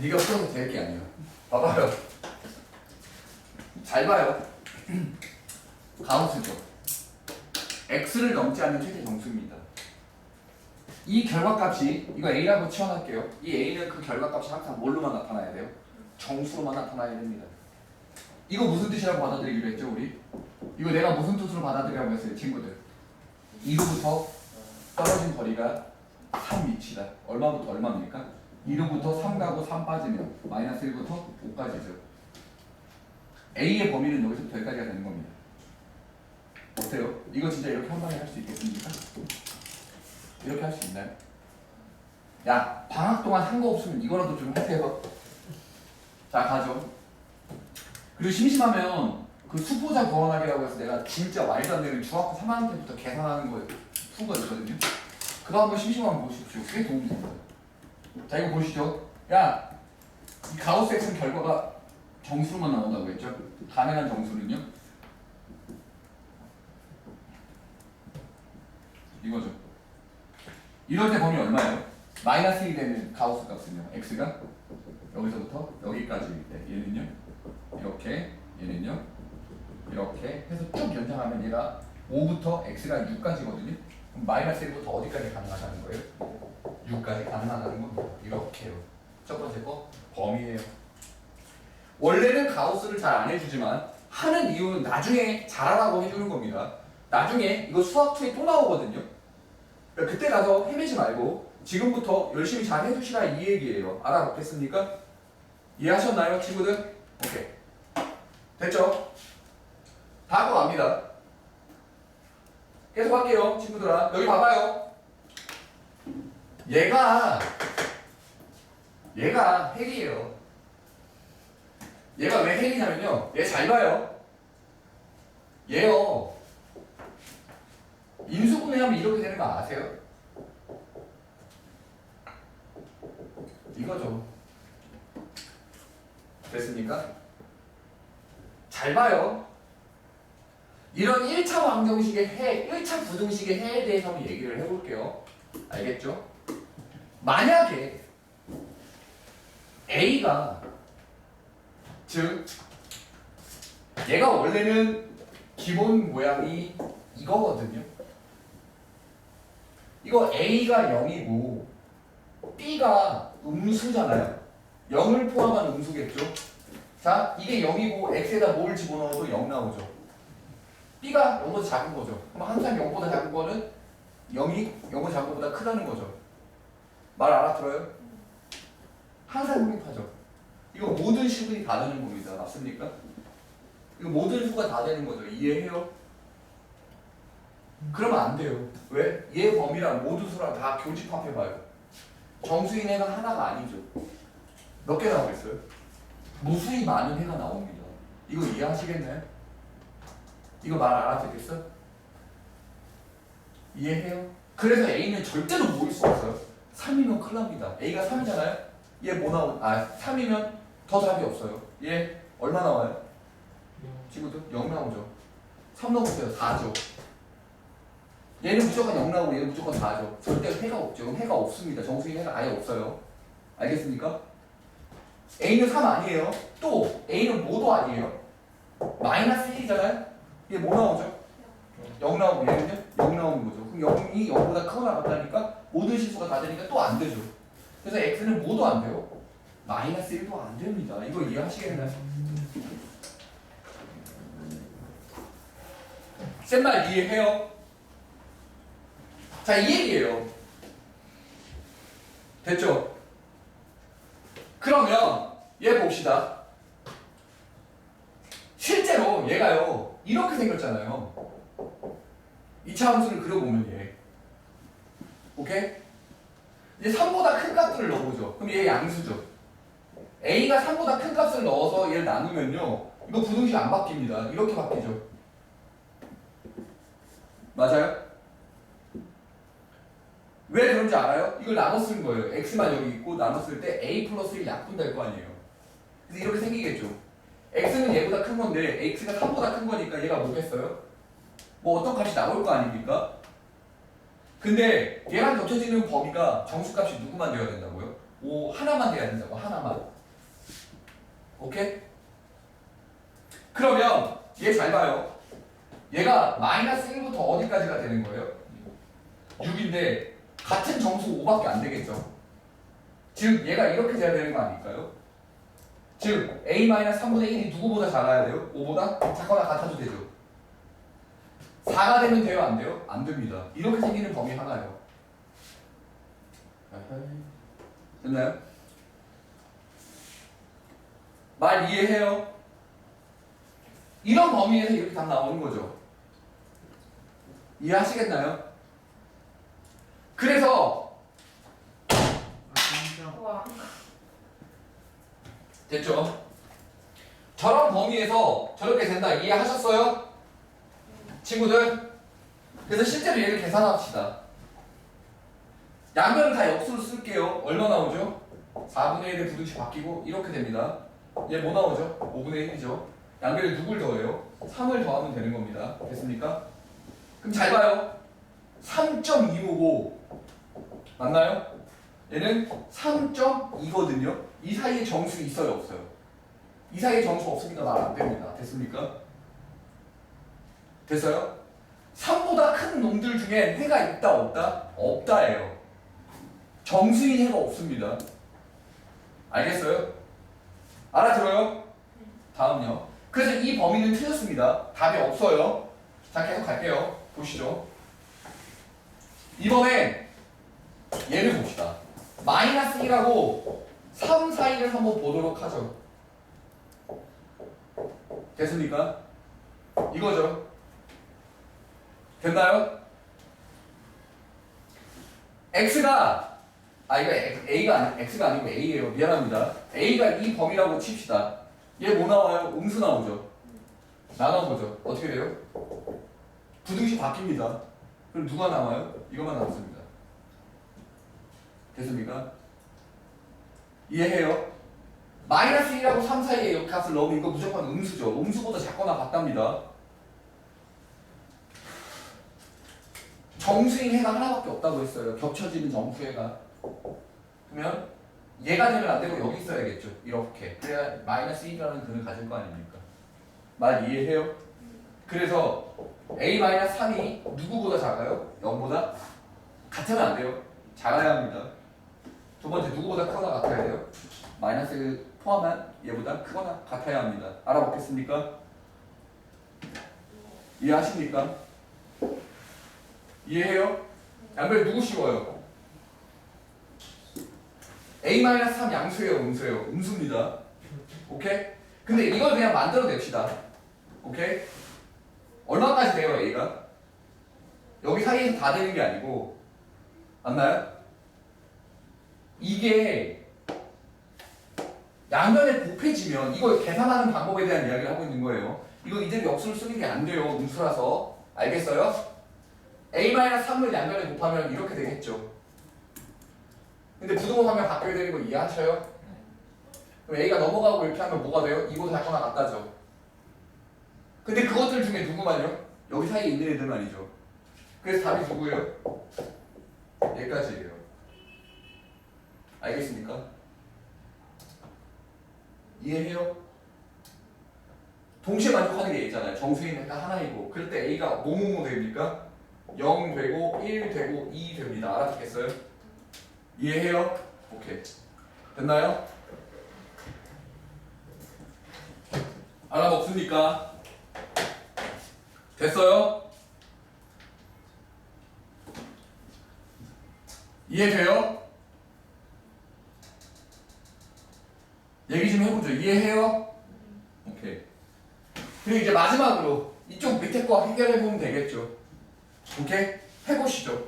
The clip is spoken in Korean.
네가 풀어도 될게 아니야. 봐봐요. 잘 봐요. 가우스죠. x를 넘지 않는 최대 정수입니다. 이 결과값이 이거 a라고 치환할게요. 이 a는 그 결과값이 항상 뭘로만 나타나야 돼요? 정수로만 나타나야 됩니다. 이거 무슨 뜻이라고 받아들이기로 했죠, 우리? 이거 내가 무슨 뜻으로 받아들이라고 했어요, 친구들? 2로부터 떨어진 거리가 3 위치다. 얼마부터 얼마입니까? 2로부터 3 가고 3 빠지면 마이너스 1부터 5까지죠. A의 범위는 여기서부터 여기까지가 되는 겁니다. 어때요? 이거 진짜 이렇게 한 방에 할 수 있겠습니까? 이렇게 할 수 있나요? 야, 방학 동안 한 거 없으면 이거라도 좀 하세요. 자, 가죠. 그리고 심심하면 그 수포자 구원하기라고 해서 내가 진짜 말도 안 되는 중학교 3학년 때부터 계산하는 거 푼거 있거든요. 그거 한번 심심하면 보십시오. 꽤 도움이 됩니다. 자, 이거 보시죠. 야, 이 가우스 X는 결과가 정수로만 나온다고 했죠? 가능한 정수는요? 이거죠. 이럴 때 범위 얼마예요? 마이너스 1이 되는 가우스 값은요. X가 여기서부터 여기까지일 때 얘는요. 이렇게 얘는요. 이렇게 해서 쭉 연장하면 얘가 5부터 X가 6까지거든요. 그럼 마이너스 1부터 어디까지 가능하다는 거예요? 6까지 가능하다는 겁니다. 이렇게요. 첫 번째 거 범위예요. 원래는 가우스를 잘 안 해주지만 하는 이유는 나중에 잘하라고 해주는 겁니다. 나중에 이거 수학투에 또 나오거든요. 그때 가서 헤매지 말고 지금부터 열심히 잘 해주시라 이 얘기예요. 알아먹겠습니까? 이해하셨나요, 친구들? 오케이. 됐죠? 다음 거 갑니다. 계속 할게요, 친구들아. 여기 봐봐요. 얘가 얘가 핵이에요. 얘가 왜 핵이냐면요. 얘 잘 봐요. 얘요. 인수분해하면 이렇게 되는 거 아세요? 이거죠. 됐습니까? 잘 봐요. 이런 1차 방정식의 해, 1차 부등식의 해에 대해서 한번 얘기를 해볼게요. 알겠죠? 만약에 A가 즉 얘가 원래는 기본 모양이 이거거든요. 이거 A가 0이고 B가 음수잖아요. 0을 포함한 음수겠죠. 자, 이게 0이고 X에다 뭘 집어넣어도 0 나오죠. B가 0보다 작은 거죠. 그럼 항상 0보다 작은 거는 0이 0보다 작은 것보다 크다는 거죠. 말 알아들어요? 항상 성립하죠. 이거 모든 식분이 다 되는 겁니다. 맞습니까? 이거 모든 수가 다 되는 거죠. 이해해요? 그러면 안 돼요. 왜? 얘 범위랑 모든 수랑 다 교집합해봐요. 정수인 해가 하나가 아니죠. 몇 개 나오겠어요? 무수히 많은 해가 나옵니다. 이거 이해하시겠나요? 이거 말 알아듣겠어? 이해해요? 그래서 A는 절대로 모일 수 없어요. 3이면 큰일 납니다. A가 3이잖아요? 얘 뭐 나오, 아, 3이면 더 답이 없어요. 얘 얼마 나와요? 친구들? 0 나오죠. 3 넣어보세요. 4죠. 얘는 무조건 0 나오고 얘는 무조건 4죠. 절대 해가 없죠. 해가 없습니다. 정수인 해가 아예 없어요. 알겠습니까? A는 3 아니에요. 또 A는 뭐도 아니에요. 마이너스 1이잖아요? 얘 뭐 나오죠? 0 나오고 얘는요? 0 나오는 거죠. 그럼 0이 0보다 크거나 같다니까 모든 실수가 다 되니까 또 안 되죠. 그래서 x는 뭐도 안 돼요. 마이너스 1도 안 됩니다. 이거 이해하시겠나요? 센말 이해해요? 자, 이 얘기예요. 됐죠? 그러면 얘 봅시다. 실제로 얘가요. 이렇게 생겼잖아요. 2차 함수를 그려보면 얘. 이제 3보다 큰 값들을 넣어보죠. 그럼 얘 양수죠. A가 3보다 큰 값을 넣어서 얘를 나누면요. 이거 부등식 안 바뀝니다. 이렇게 바뀌죠. 맞아요? 왜 그런지 알아요? 이걸 나눠 쓴 거예요. x만 여기 있고 나눴을 때 a 플러스 1 약분될 거 아니에요. 그래서 이렇게 생기겠죠. x는 얘보다 큰 건데 x가 3보다 큰 거니까 얘가 뭐겠어요? 뭐 어떤 값이 나올 거 아닙니까? 근데 얘랑 겹쳐지는 범위가 정수값이 누구만 되어야 된다고요? 5 하나만 돼야 된다고 하나만 오케이? 그러면 얘 잘 봐요 얘가 마이너스 1부터 어디까지가 되는 거예요? 6인데 같은 정수 5밖에 안 되겠죠 즉 얘가 이렇게 돼야 되는 거 아닐까요? 즉 a-3분의 1이 누구보다 작아야 돼요? 5보다? 작거나 같아도 되죠 4가 되면 돼요? 안 돼요? 안 됩니다 이렇게 생기는 범위 하나예요 됐나요? 말 이해해요? 이런 범위에서 이렇게 답 나오는 거죠. 이해하시겠나요? 그래서 와. 됐죠? 저런 범위에서 저렇게 된다 이해하셨어요? 친구들? 그래서 실제로 얘를 계산합시다. 양변을 다 역수로 쓸게요. 얼마 나오죠? 4분의 1의 부등식 바뀌고 이렇게 됩니다. 얘 뭐 나오죠? 5분의 1이죠. 양변에 누굴 더해요? 3을 더하면 되는 겁니다. 됐습니까? 그럼 잘 봐요. 3.25고 맞나요? 얘는 3.2거든요. 이 사이에 정수 있어요, 없어요? 이 사이에 정수 없으니까 말 안 됩니다. 됐습니까? 됐어요? 3보다 큰 놈들 중에 해가 있다, 없다? 없다예요. 정수인 해가 없습니다. 알겠어요? 알아들어요? 다음요. 그래서 이 범위는 틀렸습니다. 답이 없어요. 자, 계속 갈게요. 보시죠. 이번엔 얘를 봅시다. 마이너스 1하고 3 사이를 한번 보도록 하죠. 됐습니까? 이거죠. 됐나요? x가 아 이거 a가 아니 x가 아니고 a예요. 미안합니다. a가 이 범위라고 칩시다. 얘 뭐 나와요? 음수 나오죠. 나눠보죠. 어떻게 돼요? 부등식 바뀝니다. 그럼 누가 남아요? 이것만 남습니다. 됐습니까? 이해해요? 마이너스 1하고 3 사이에 이 값을 넣으면 이거 무조건 음수죠. 음수보다 작거나 같답니다. 정수인 해가 하나밖에 없다고 했어요. 겹쳐지는 정수해가. 그러면 얘가 되면 안 되고 여기 있어야겠죠. 이렇게. 그래야 마이너스 1이라는 근을 가질 거 아닙니까? 말 이해해요? 그래서 a-3이 누구보다 작아요? 0보다? 같으면 안 돼요. 작아야 합니다. 두 번째 누구보다 크거나 같아야 돼요? 마이너스 포함한 얘보다 크거나 같아야 합니다. 알아먹겠습니까? 이해하십니까? 이해해요? 양변 누구 씌워요? a-3 양수예요, 음수예요? 음수입니다. 오케이? 근데 이걸 그냥 만들어 냅시다. 오케이? 얼마까지 돼요, a가? 여기 사이에서 다 되는 게 아니고 맞나요? 이게 양면에 곱해지면 이걸 계산하는 방법에 대한 이야기를 하고 있는 거예요. 이거 이대로 역수를 쓰는 게 안 돼요. 음수라서. 알겠어요? A-3을 양면에 곱하면 이렇게 되겠죠. 근데 부등호하면 바뀌어야 되는 거 이해하셔요? 그럼 a가 넘어가고 이렇게 하면 뭐가 돼요? 이보다 작거나 같다죠. 근데 그것들 중에 누구만요? 여기 사이에 있는 애들 말이죠. 그래서 답이 누구예요? 얘까지예요. 알겠습니까? 이해해요? 동시에 만족하는 게 있잖아요. 정수인 딱 하나이고 그럴 때 A가 뭐뭐뭐 됩니까? 0 되고 1 되고 2 됩니다. 알아듣겠어요? 이해해요? 오케이. 됐나요? 알아먹습니까? 됐어요? 이해돼요? 얘기 좀 해보죠. 이해해요? 오케이. 그리고 이제 마지막으로 이쪽 밑에 거 해결해 보면 되겠죠. 오케이? 해보시죠.